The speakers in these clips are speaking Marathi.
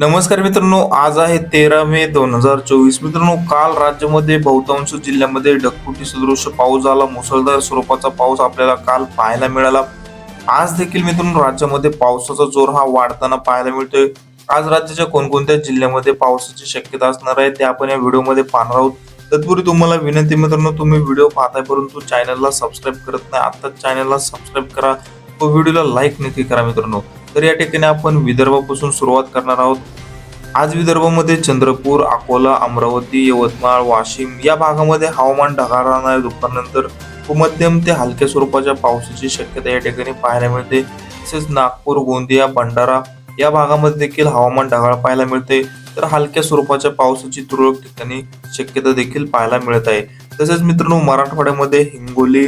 नमस्कार मित्रांनो आज आहे तेरा मे दोन हजार चोवीस. मित्रांनो काल राज्यामध्ये बहुतांश जिल्ह्यामध्ये ढगफुटी सदृश पाऊस झाला. मुसळधार स्वरूपाचा पाऊस आपल्याला काल पाहायला मिळाला. आज देखील मित्रांनो राज्यामध्ये पावसाचा जोर हा वाढताना पाहायला मिळतोय. आज राज्याच्या कोणकोणत्या जिल्ह्यामध्ये पावसाची शक्यता असणार आहे ते आपण या व्हिडिओमध्ये पाहणार आहोत. तत्पूर्वी तुम्हाला विनंती मित्रांनो तुम्ही व्हिडिओ पाहताय परंतु चॅनलला सबस्क्राईब करत नाही आत्ताच चॅनलला सबस्क्राईब करा. व व्हिडिओला लाईक नक्की करा मित्रांनो. तर या ठिकाणी आपण विदर्भापासून सुरुवात करणार आहोत. आज विदर्भामध्ये चंद्रपूर अकोला अमरावती यवतमाळ वाशिम या भागामध्ये हवामान ढगाळ राहणार आहे. दुपारनंतर व मध्यम ते हलक्या स्वरूपाच्या पावसाची शक्यता या ठिकाणी पाहायला मिळते. तसेच नागपूर गोंदिया भंडारा या भागामध्ये देखील हवामान ढगाळ पाहायला मिळते. तर हलक्या स्वरूपाच्या पावसाची तुरळक ठिकाणी शक्यता देखील पाहायला मिळत आहे. तसेच मित्रांनो मराठवाड्यामध्ये हिंगोली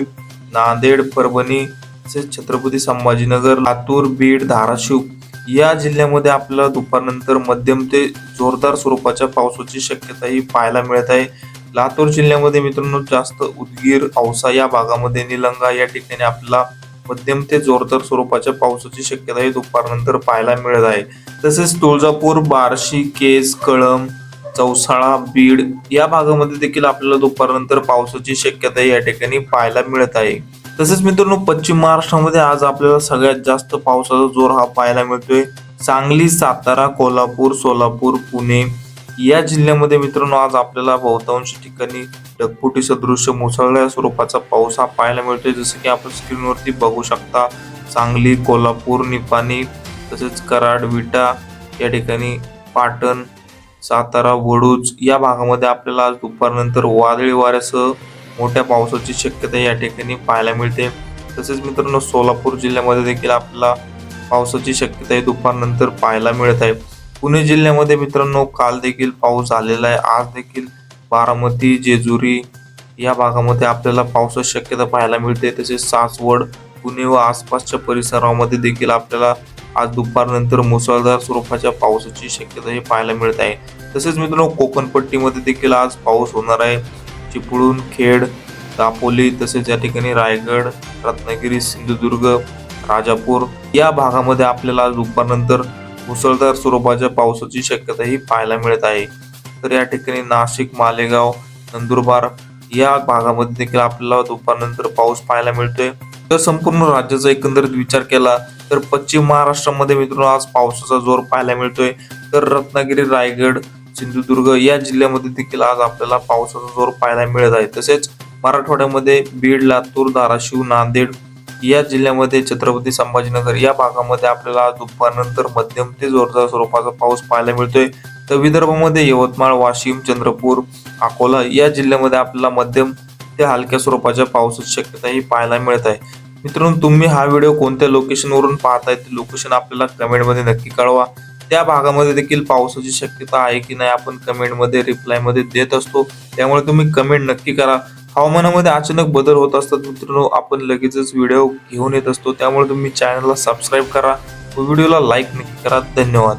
नांदेड परभणी तसेच छत्रपती संभाजीनगर लातूर बीड धाराशिव या जिल्ह्यामध्ये आपल्याला दुपारनंतर मध्यम ते जोरदार स्वरूपाच्या पावसाची शक्यता ही पाहायला मिळत आहे. लातूर जिल्ह्यामध्ये मित्रांनो जास्त उदगीर औसा या भागामध्ये निलंगा या ठिकाणी आपल्याला मध्यम ते जोरदार स्वरूपाच्या पावसाची शक्यता ही दुपारनंतर पाहायला मिळत आहे. तसेच तुळजापूर बार्शी केज कळम चौसाळा बीड या भागामध्ये देखील आपल्याला दुपारनंतर पावसाची शक्यता या ठिकाणी पाहायला मिळत आहे. तसेच मित्रांनो पश्चिम महाराष्ट्रामध्ये आज आपल्याला सगळ्यात जास्त पावसाचा जोर हा पाहायला मिळतोय. सांगली सातारा कोल्हापूर सोलापूर पुणे या जिल्ह्यामध्ये मित्रांनो आज आपल्याला बहुतांश ठिकाणी ढगफुटी सदृश मुसळल्या स्वरूपाचा पाऊस हा पाहायला मिळतोय. जसं की आपण स्क्रीनवरती बघू शकता सांगली कोल्हापूर निपाणी तसेच कराड विटा या ठिकाणी पाटण सातारा वडूज या भागामध्ये आपल्याला आज दुपारनंतर वादळी वाऱ्यासह मोठ्या पावसाची शक्यता या ठिकाणी पाहायला मिळते. तसेच मित्रांनो सोलापूर जिल्ह्यामध्ये देखील आपल्याला पावसाची शक्यता ही दुपारनंतर पाहायला मिळत आहे. पुणे जिल्ह्यामध्ये मित्रांनो काल देखील पाऊस झालेला आहे. आज देखील बारामती जेजुरी या भागामध्ये आपल्याला पावसाची शक्यता पाहायला मिळते. तसेच सासवड पुणे व आसपासच्या परिसरामध्ये देखील आपल्याला आज दुपारनंतर मुसळधार स्वरूपाच्या पावसाची शक्यता ही पाहायला मिळत आहे. तसेच मित्रांनो कोकणपट्टीमध्ये देखील आज पाऊस होणार आहे. चिपळूण खेड दापोली तसेच या ठिकाणी रायगड रत्नागिरी सिंधुदुर्ग राजापूर या भागामध्ये आपल्याला आज दुपारनंतर मुसळधार स्वरूपाच्या पावसाची शक्यताही पाहायला मिळत आहे. तर या ठिकाणी नाशिक मालेगाव नंदुरबार या भागामध्ये देखील आपल्याला दुपारनंतर पाऊस पाहायला मिळतोय. तर संपूर्ण राज्याचा एकंदरीत विचार केला तर पश्चिम महाराष्ट्रामध्ये मित्रांनो आज पावसाचा जोर पाहायला मिळतोय. तर रत्नागिरी रायगड सिंधुदुर्ग या जिल्ह्यामध्ये देखील आज आपल्याला पावसाचा जोर पाहायला मिळत आहे. तसेच मराठवाड्यामध्ये बीड लातूर धाराशिव नांदेड या जिल्ह्यामध्ये छत्रपती संभाजीनगर या भागामध्ये आपल्याला आज दुपारनंतर मध्यम ते जोरदार स्वरूपाचा पाऊस पाहायला मिळतोय. तर विदर्भामध्ये यवतमाळ वाशिम चंद्रपूर अकोला या जिल्ह्यामध्ये आपल्याला मध्यम ते हलक्या स्वरूपाच्या पावसाची शक्यताही पाहायला मिळत आहे. मित्रांनो तुम्ही हा व्हिडिओ कोणत्या लोकेशनवरून पाहताय ते लोकेशन आपल्याला कमेंटमध्ये नक्की कळवा. त्या भागामध्ये देखील पावसाची शक्यता आहे की नाही आपण कमेंटमध्ये रिप्लायमध्ये देत असतो. त्यामुळे तुम्ही कमेंट नक्की करा. हवामानामध्ये अचानक बदल होत असतात मित्रांनो आपण लगेचच व्हिडिओ घेऊन येत असतो. त्यामुळे तुम्ही चॅनलला सबस्क्राईब करा व्हिडिओला लाईक नक्की करा. धन्यवाद.